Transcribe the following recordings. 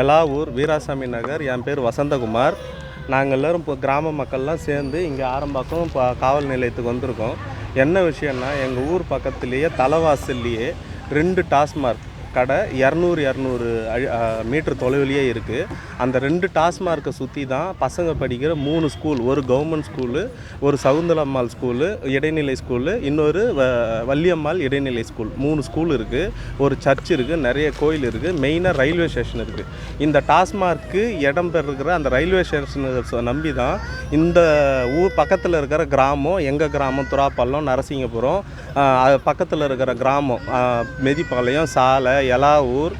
எலாவூர் வீராசாமி நகர் என் பேர் வசந்தகுமார். நாங்கள் எல்லோரும் இப்போ கிராம மக்கள்லாம் சேர்ந்து இங்கே ஆரம்பாக்கம் இப்போ காவல் நிலையத்துக்கு வந்திருக்கோம். என்ன விஷயம்னா எங்கள் ஊர் பக்கத்துலேயே தலைவாசல்லையே ரெண்டு டாஸ்மார்க். கடை இரநூறு இரநூறு மீட்டர் தொலைவிலேயே இருக்குது அந்த ரெண்டு டாஸ்மார்க்கை சுற்றி தான் பசங்க படிக்கிற மூணு ஸ்கூல் ஒரு கவர்மெண்ட் ஸ்கூலு ஒரு சவுந்தலம்மாள் ஸ்கூலு இடைநிலை ஸ்கூலு இன்னொரு வ வள்ளியம்மாள் இடைநிலை ஸ்கூல். மூணு ஸ்கூல் இருக்குது ஒரு சர்ச் இருக்குது நிறைய கோயில் இருக்குது மெயினாக ரயில்வே ஸ்டேஷன் இருக்குது இந்த டாஸ்மார்க்கு இடம் பெறுகிற அந்த ரயில்வே ஸ்டேஷனை நம்பி தான் இந்த ஊர் பக்கத்தில் இருக்கிற கிராமம் எங்கள் கிராமம்? துறாப்பள்ளம் நரசிங்கபுரம் பக்கத்தில் இருக்கிற கிராமம் மெதிப்பாளையம் சாலை எலாவூர்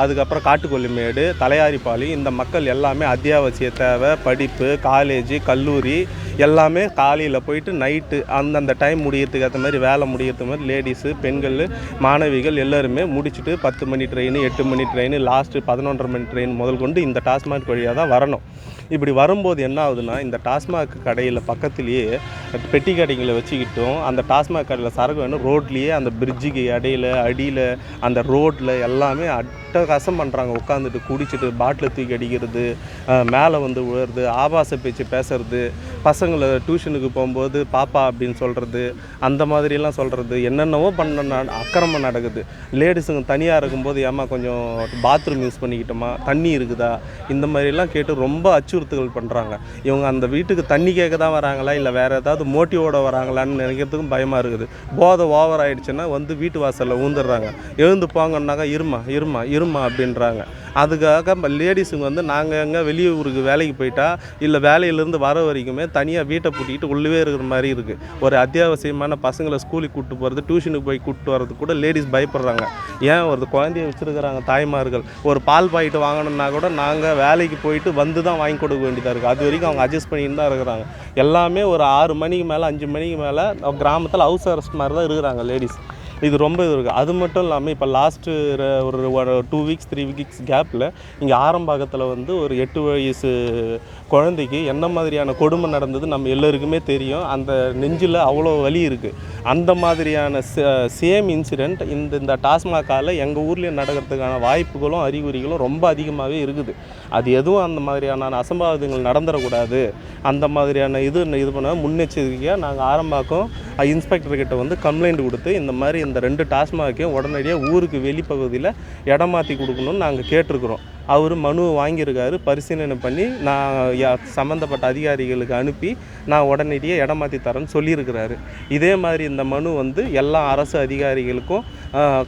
அதுக்கப்புறம் காட்டுக்கொல்லிமேடு தலையாரிப்பாளி இந்த மக்கள் எல்லாமே அத்தியாவசிய தேவை படிப்பு காலேஜ் கல்லூரி எல்லாமே காலையில் போயிட்டு நைட்டு அந்தந்த டைம் முடியறதுக்கு ஏற்ற மாதிரி வேலை முடியறது மாதிரி லேடிஸு பெண்கள் மாணவிகள் எல்லாருமே முடிச்சுட்டு பத்து மணி ட்ரெயின் எட்டு மணி ட்ரெயின் லாஸ்ட்டு பதினொன்றரை மணி ட்ரெயின் முதல் கொண்டு இந்த டாஸ்மாக் வழியாக தான் வரணும். இப்படி வரும்போது என்ன ஆகுதுன்னா இந்த டாஸ்மாக் கடையில் பக்கத்துலேயே பெட்டி கடைகளை வச்சுக்கிட்டும் அந்த டாஸ்மாக் கடையில் சரக்கு வேணும் ரோட்லேயே அந்த பிரிட்ஜுக்கு இடையில அடியில் அந்த ரோட்டில் எல்லாமே அட்டகாசம் பண்ணுறாங்க உட்காந்துட்டு குடிச்சிட்டு பாட்டில் தூக்கி அடிக்கிறது மேலே வந்து விழுறது ஆபாச பேச்சு பேசுறது பசங்களை டியூஷனுக்கு போகும்போது பாப்பா அப்படின்னு சொல்கிறது அந்த மாதிரிலாம் சொல்கிறது என்னென்னவோ பண்ண அக்கிரமம் நடக்குது. லேடிஸுங்க தனியாக இருக்கும்போது ஏமா கொஞ்சம் பாத்ரூம் யூஸ் பண்ணிக்கிட்டோமா? தண்ணி இருக்குதா? இந்த மாதிரிலாம் கேட்டு ரொம்ப அச்சுறுத்தல் பண்ணுறாங்க இவங்க அந்த வீட்டுக்கு தண்ணி கேட்க தான் வராங்களா? இல்லை வேறு ஏதாவது மோட்டிவோட வராங்களான்னு நினைக்கிறதுக்கும் பயமாக இருக்குது. போதை ஓவர் ஆகிடுச்சுன்னா வந்து வீட்டு வாசலில் ஊந்துடுறாங்க. எழுந்து போங்கன்னாக்கா இருமா இருமா இருமா அப்படின்றாங்க. அதுக்காக லேடிஸுங்க வந்து நாங்கள் எங்கே வெளியூருக்கு வேலைக்கு போயிட்டா இல்லை வேலையிலேருந்து வர வரைக்குமே தனியாக வீட்டை பூட்டிக்கிட்டு உள்ளவே இருக்கிற மாதிரி இருக்குது ஒரு அத்தியாவசியமான பசங்களை ஸ்கூலுக்கு கூப்பிட்டு போகிறது டியூஷனுக்கு போய் கூப்பிட்டு வர்றது கூட லேடிஸ் பயப்படுறாங்க. ஏன் ஒரு குழந்தைய வச்சுருக்கிறாங்க தாய்மார்கள்? ஒரு பால் பாக்கெட்டு வாங்கணும்னா கூட நாங்கள் வேலைக்கு போயிட்டு வந்து தான் வாங்கி கொடுக்க வேண்டியதாக இருக்குது அது வரைக்கும் அவங்க அட்ஜஸ்ட் பண்ணிட்டு தான் இருக்கிறாங்க. எல்லாமே ஒரு ஆறு மணிக்கு மேலே அஞ்சு மணிக்கு மேலே கிராமத்தில் ஹவுஸ் அரெஸ்ட் மாதிரி தான் இருக்கிறாங்க லேடிஸ் இது ரொம்ப இது இருக்குது அது மட்டும் இல்லாமல் இப்போ லாஸ்ட்டு ஒரு டூ வீக்ஸ் த்ரீ வீக்ஸ் கேப்பில் இங்கே ஆரம்பாக்கத்தில் வந்து ஒரு எட்டு வயசு குழந்தைக்கு என்ன மாதிரியான கொடுமை நடந்தது நம்ம எல்லோருக்குமே தெரியும். அந்த நெஞ்சில் அவ்வளோ வலி இருக்குது அந்த மாதிரியான சேம் இன்சிடெண்ட் இந்த இந்த டாஸ்மாகால் எங்கள் ஊர்லேயும் நடக்கிறதுக்கான வாய்ப்புகளும் அறிகுறிகளும் ரொம்ப அதிகமாகவே இருக்குது. அது எதுவும் அந்த மாதிரியான அசம்பாவிதங்கள் நடந்துடக்கூடாது அந்த மாதிரியான இது இது பண்ண முன்னெச்சரிக்கையாக நாங்கள் ஆரம்பாக்கம் இன்ஸ்பெக்டர்கிட்ட வந்து கம்ப்ளைண்ட் கொடுத்து இந்த மாதிரி இந்த ரெண்டு டாஸ்மாகையும் உடனடியாக ஊருக்கு வெளிப்பகுதியில் இடம் மாற்றி கொடுக்கணும்னு நாங்கள் கேட்டிருக்கிறோம். அவர் மனு வாங்கியிருக்காரு பரிசீலனை பண்ணி நான் யா- சம்மந்தப்பட்ட அதிகாரிகளுக்கு அனுப்பி நான் உடனடியாக இடம் மாற்றி தரேன்னு சொல்லியிருக்கிறாரு. இதே மாதிரி இந்த மனு வந்து எல்லா அரசு அதிகாரிகளுக்கும்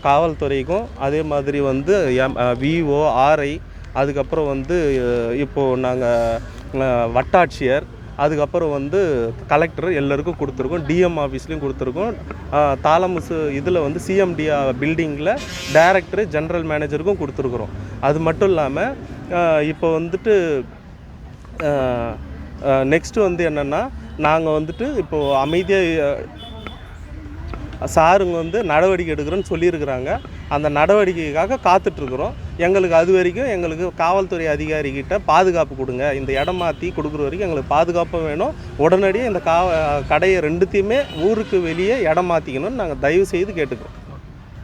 காவல்துறைக்கும் அதே மாதிரி வந்து எம் விஓ ஆர்ஐ அதுக்கப்புறம் வந்து இப்போது நாங்கள் வட்டாட்சியர் அதுக்கப்புறம் வந்து கலெக்டர் எல்லாருக்கும் கொடுத்துருக்கோம் டிஎம் ஆஃபீஸ்லேயும் கொடுத்துருக்கோம். தாலமுசு தாளமுசு இதில் வந்து சிஎம்டி பில்டிங்கில் டைரக்டர் ஜென்ரல் மேனேஜருக்கும் கொடுத்துருக்குறோம். அது மட்டும் இல்லாமல் இப்போ வந்துட்டு நெக்ஸ்ட்டு வந்து என்னென்னா நாங்கள் வந்துட்டு இப்போது அமைதியாக சாருங்க வந்து நடவடிக்கை எடுக்கிறோன்னு சொல்லியிருக்கிறாங்க. அந்த நடவடிக்கைக்காக காத்துட்ருக்குறோம். எங்களுக்கு அது வரைக்கும் எங்களுக்கு காவல்துறை அதிகாரிகிட்ட பாதுகாப்பு கொடுங்க. இந்த இடம் மாற்றி கொடுக்குற வரைக்கும் எங்களுக்கு பாதுகாப்பும் வேணும். உடனடியாக இந்த கா கடையை ரெண்டுத்தையுமே ஊருக்கு வெளியே இடம் மாற்றிக்கணும்னு நாங்கள் தயவு செய்து கேட்டுக்கிறோம்.